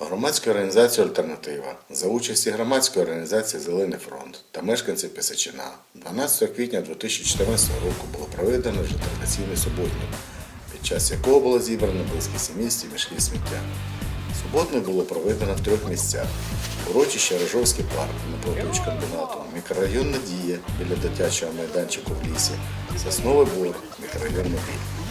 Громадська організація Альтернатива за участі громадської організації Зелений фронт та мешканців Пісачина 12 квітня 2014 року було проведено вже традиційний суботник, під час якого було зібрано близько 70 мішків сміття. Суботник було проведено в трьох місцях: урочище Рожовський парк напроти комбінату, мікрорайон Надія біля дитячого майданчику в лісі, Сосновий Бор, мікрорайон Мобіль.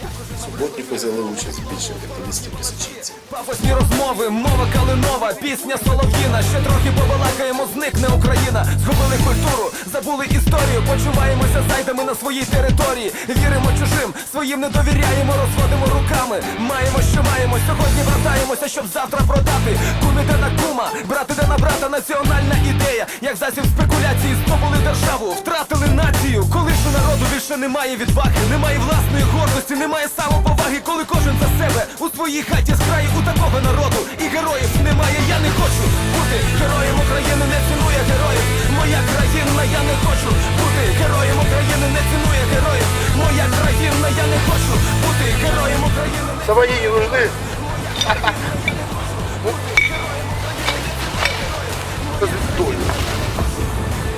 Суботнику взяли участь більше 50 пісочинців. Пафосні розмови, мова калинова, пісня солов'їна. Ще трохи побалакаємо, зникне Україна. Згубили культуру, забули історію. Почуваємося зайдами на своїй території. Віримо чужим, своїм не довіряємо, розводимо руками. Маємо, що маємо. Сьогодні братаємося, щоб завтра продати. Кум іде на кума, брат іде на брата. Національна ідея, як засіб спекуляції, здобули державу, втратили націю. Коли народу більше немає відваги, немає власної гордості, немає самоповаги, коли кожен за себе у своїй хаті з краю у такого народу і героїв немає. Я не хочу бути героєм України, не цінує героїв. Моя країна, я не хочу бути героєм України, не цінує героїв. Моя країна, я не хочу бути героєм України. Сапоги не нужны.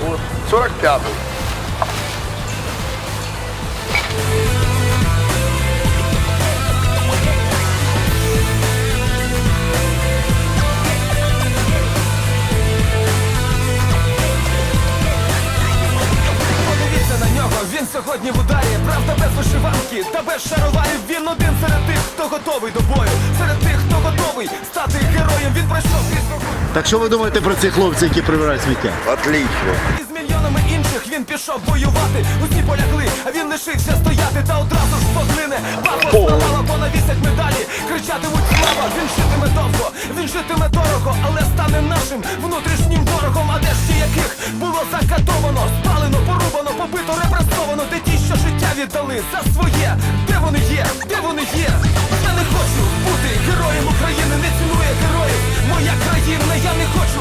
Вот. 45-й. Сьогодні в ударі. Правда, без вишиванки та без шароварів. Він один серед тих, хто готовий до бою. Серед тих, хто готовий стати героєм. Він пройшов крізь вогонь. Так що ви думаєте про цих хлопців, які прибирають сміття? Отлично. Він пішов воювати. Усі полягли, а він лишився стояти та одразу ж поглине. Бабо слава, бо навісять медалі. Кричатимуть слава, він житиме довго, він житиме дорого, але стане нашим внутрішнім ворогом. А де ж ті, яких було закатовано, спалено, порубано, побито, репресовано. Де ті, що життя віддали за своє. Де вони є? Де вони є? Я не хочу бути героєм України, не цінує героїв. Моя країна, я не хочу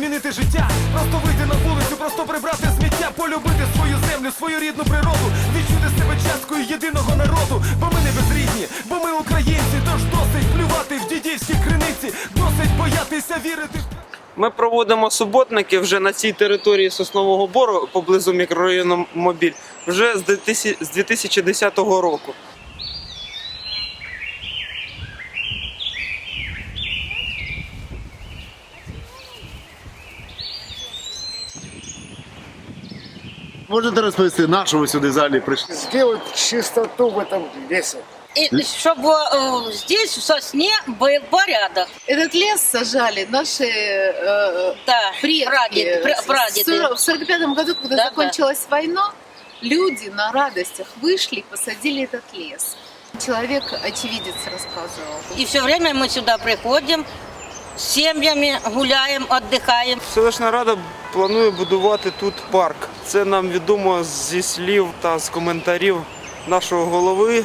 змінити життя. Просто вийти на вулицю, просто прибрати сміття, полюбити свою землю, свою рідну природу, відчути себе часткою єдиного народу. Бо ми не безрідні, бо ми українці. Тож досить плювати в дідівські криниці, досить боятися вірити. Ми проводимо суботники вже на цій території Соснового Бору поблизу мікрорайону Мобіль вже з 2000 з 2010 року. Можете розповісти, на що ви сюди взагалі прийшли? Сделать чистоту в этом лесе. И чтобы э, здесь в сосне был порядок. Этот лес сажали наши э, Да, предки. прадеды, пра- прадеды. В сорок пятом году, когда Да, закончилась война, люди на радостях вышли и посадили этот лес. Человек, очевидец, рассказывал. И все время мы сюда приходим, с семьями гуляем, отдыхаем. Селищна рада планує будувати тут парк. Це нам відомо зі слів та з коментарів нашого голови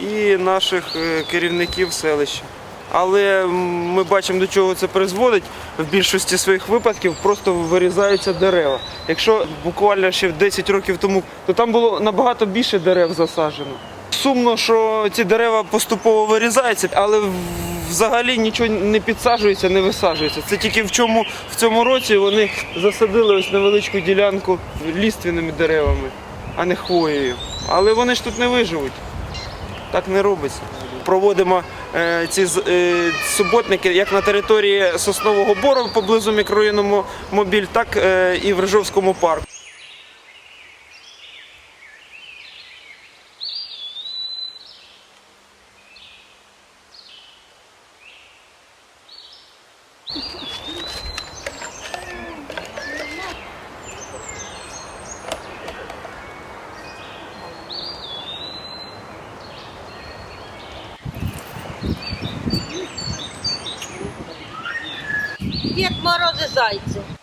і наших е, керівників селища. Але ми бачимо, до чого це призводить. В більшості своїх випадків просто вирізаються дерева. Якщо буквально ще 10 років тому, то там було набагато більше дерев засаджено. Сумно, що ці дерева поступово вирізаються, але взагалі нічого не підсаджується, не висаджується. Це тільки в чому в цьому році вони засадили ось невеличку ділянку ліственними деревами, а не хвоєю. Але вони ж тут не виживуть. Так не робиться. Проводимо е, ці е, суботники як на території Соснового Бору поблизу мікрорайону Мобіль, так е, і в Рижовському парку. Jak mrozy zajce.